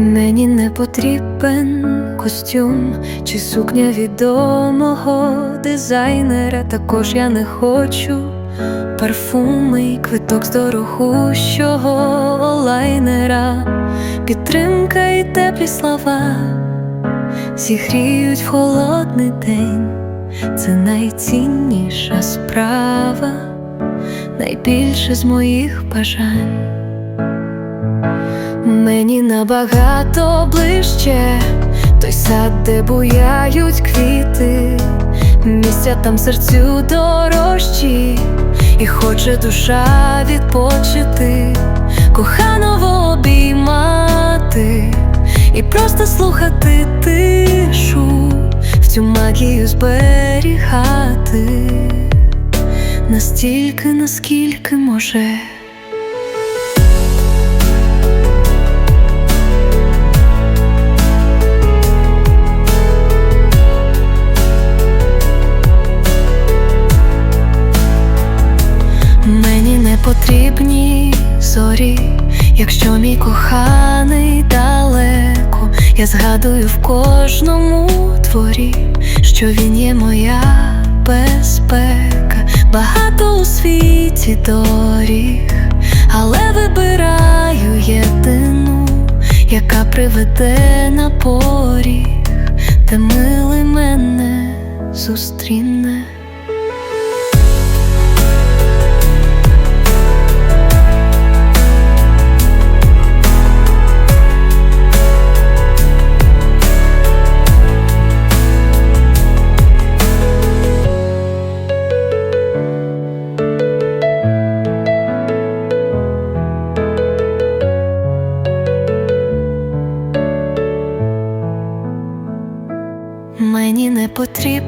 Мені не потрібен костюм чи сукня відомого дизайнера. Також я не хочу парфуми і квиток з дорогущого лайнера. Підтримка і теплі слова зігріють в холодний день. Це найцінніша справа, найбільше з моїх бажань. Мені набагато ближче. Той сад, де буяють квіти, місця там серцю дорожчі, і хоче душа відпочити, коханово обіймати. І просто слухати тишу, в цю магію зберігати. Настільки, наскільки може. Якщо мій коханий далеко, я згадую в кожному творі, що він є моя безпека, багато у світі доріг, але вибираю єдину, яка приведе на поріг, де милий мене зустріне.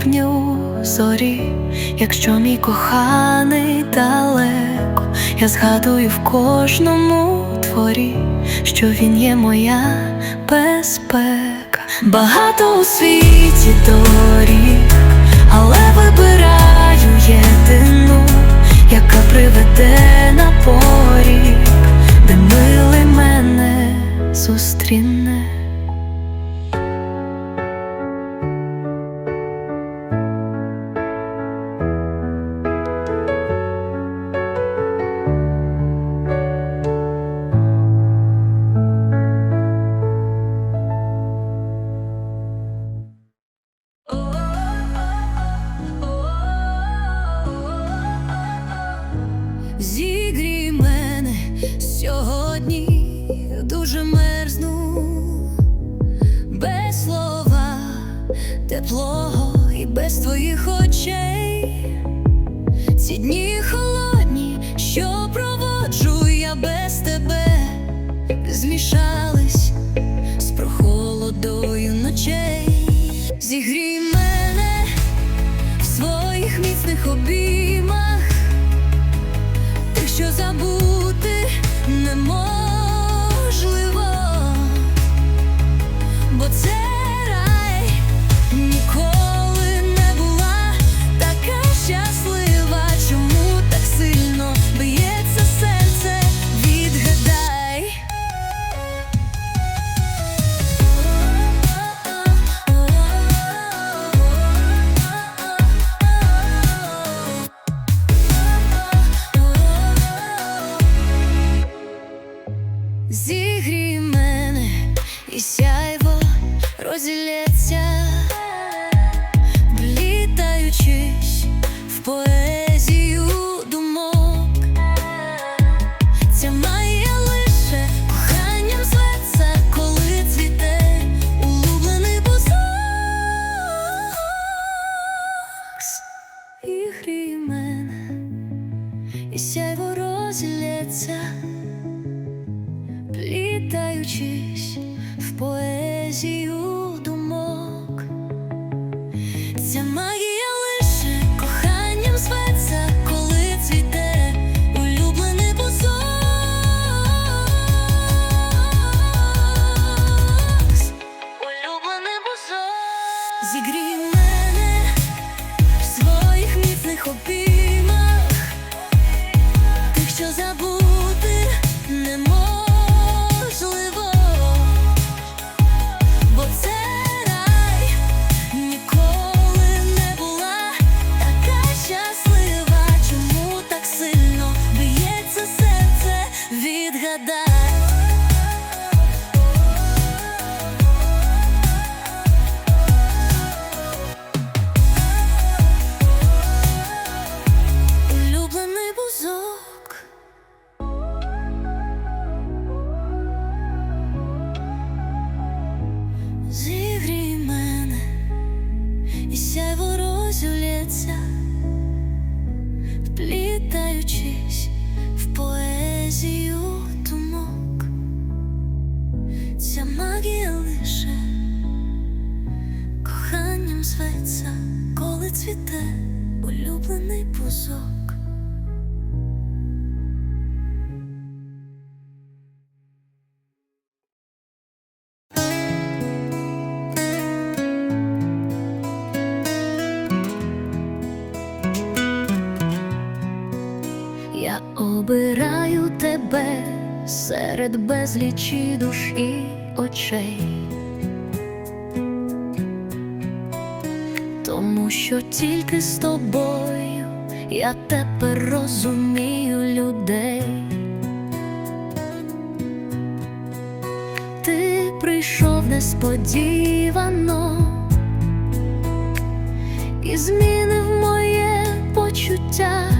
Не зорі, якщо мій коханий далеко, я згадую в кожному творі, що він є моя безпека. Багато у світі доріг, але вибираю єдину, яка приведе на поріг, теплого і без твоїх очей. Ці дні холодні, що проводжу я без тебе, змішались з прохолодою ночей. Зігрій мене в своїх міцних обіймах. Тих, що забути неможливо, бо і сяйво розлється, плітаючись в поезію що забути серед безлічі душ і очей, тому що тільки з тобою я тепер розумію людей. Ти прийшов несподівано і змінив моє почуття,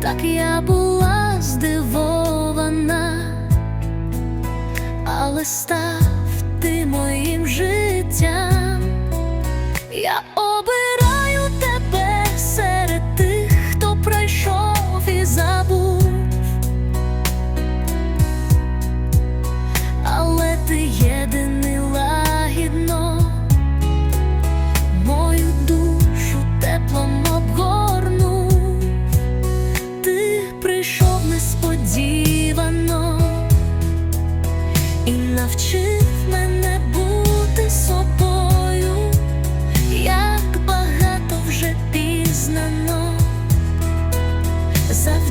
так я була здивована. став ти моїм життям.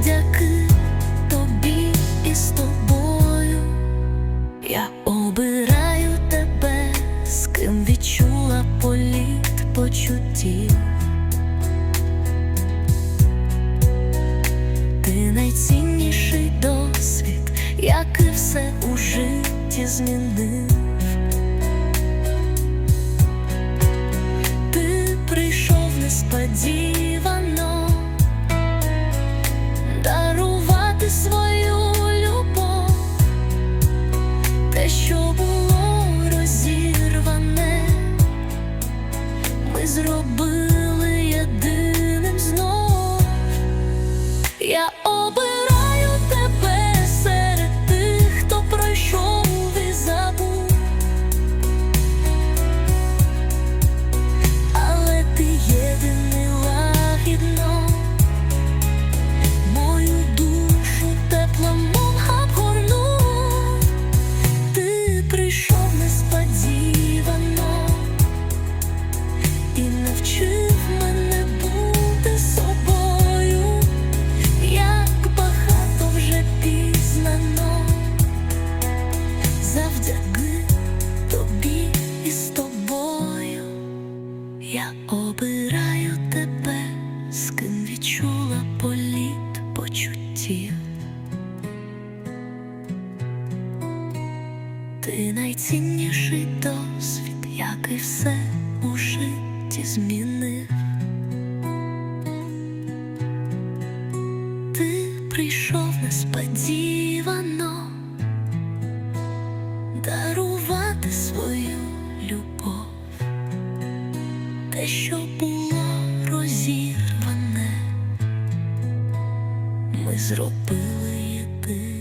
завдяки тобі і з тобою. Я обираю тебе, з ким відчула політ почуттів. Ти найцінніший досвід, який все у житті змінив. почуттів. Ти найцінніший досвід, як і все у житті змін. ми зробили єдине.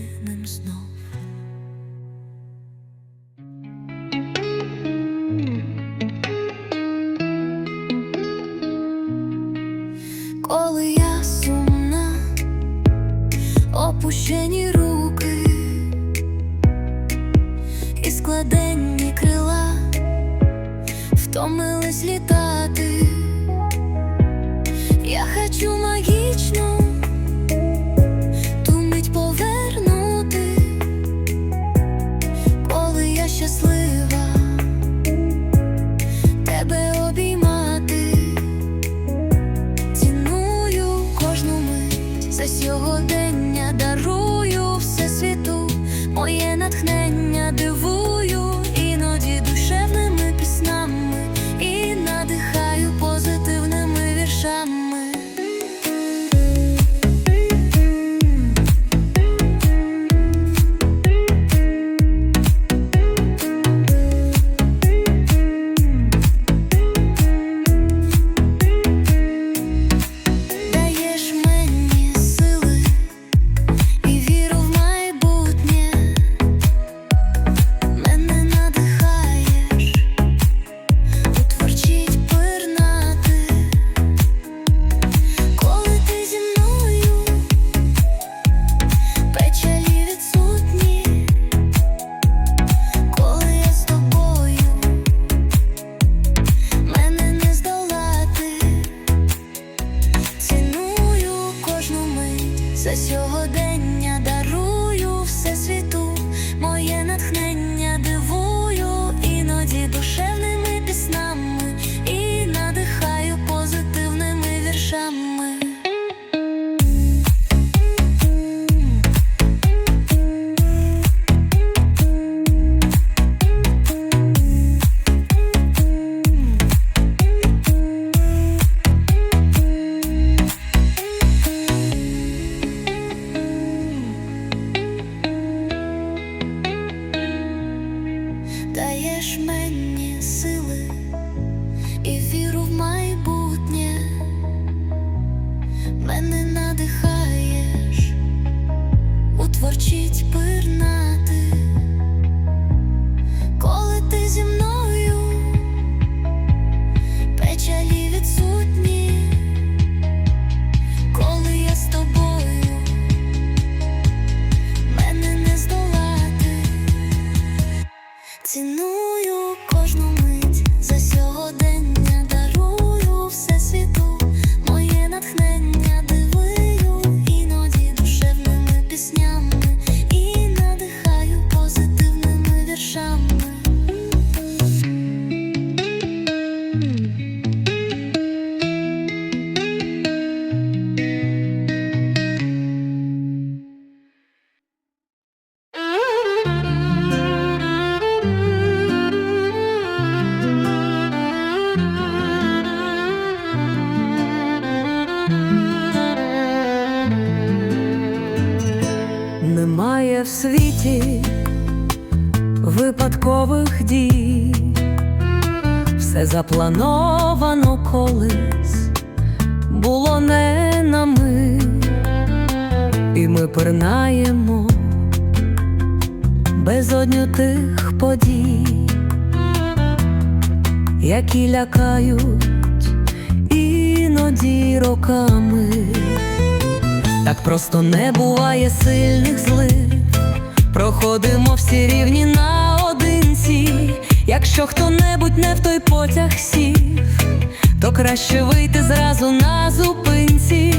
Немає в світі випадкових дій, все заплановано колись, було не на ми, і ми пирнаємо безодню тих подій, які лякають іноді роками. Так просто не буває сильних злив, проходимо всі рівні наодинці. Якщо хто-небудь не в той потяг сів, то краще вийти зразу на зупинці.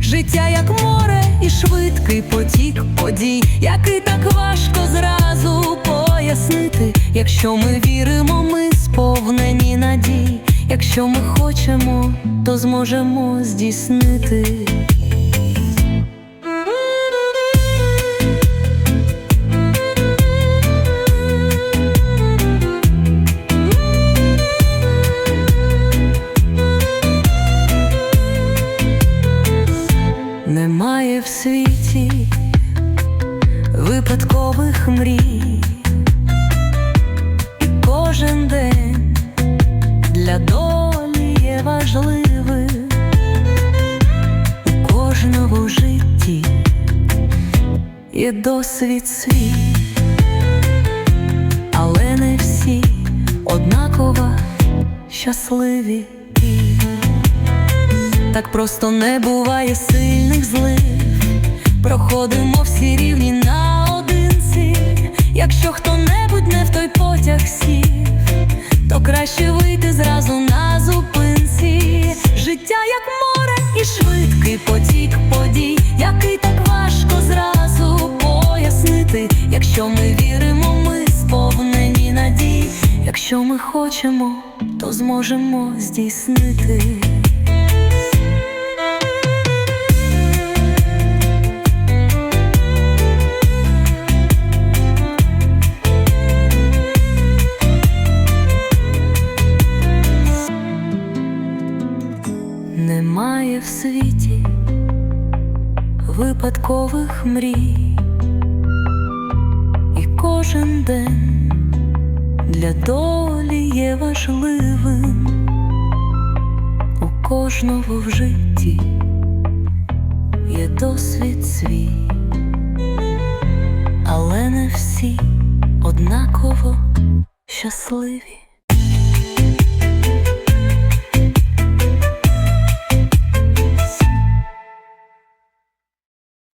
Життя як море і швидкий потік подій, який так важко зразу пояснити. Якщо ми віримо, ми сповнені надій. Якщо ми хочемо, то зможемо здійснити. Є досвід свій, але не всі однаково щасливі. Так просто не буває сильних злив, проходимо всі рівні наодинці. Якщо хто-небудь не в той потяг сів, то краще вийти зразу на зупинці. Життя як море і швидкий потік подій, який Якщо ми віримо, ми сповнені надій. Якщо ми хочемо, то зможемо здійснити. Немає в світі випадкових мрій, кожен день для долі є важливим у кожного в житті є досвід свій, але не всі однаково щасливі.